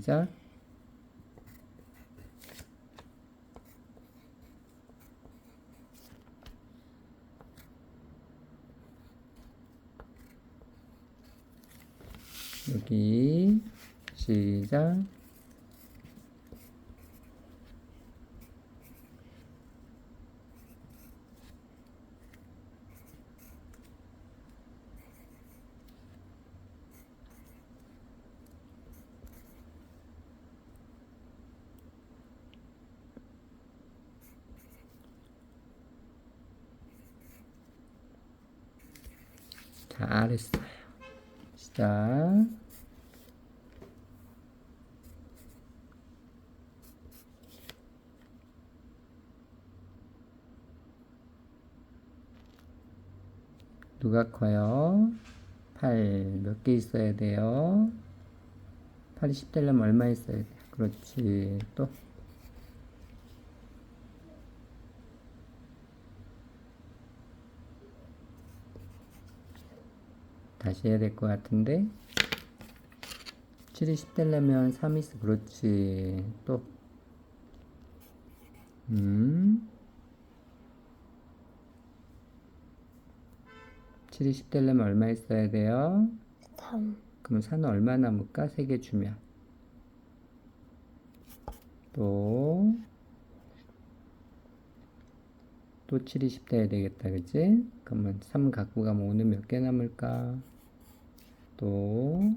시작. 여기 시작. 잘했어요. 시작. 누가 커요? 8몇개 있어야 돼요? 8이 10 되려면 얼마 있어야 돼? 그렇지. 또 다시 해야 될 것 같은데 7이 10 되려면 3이 있어 그렇지 또 음. 7이 10 되려면 얼마 있어야 돼요? 3, 그럼 4는 얼마 남을까? 3개 주면 또 또 7이 10 돼야 되겠다 그치? 그러면 3 갖고 가면 5는 몇개 남을까? 또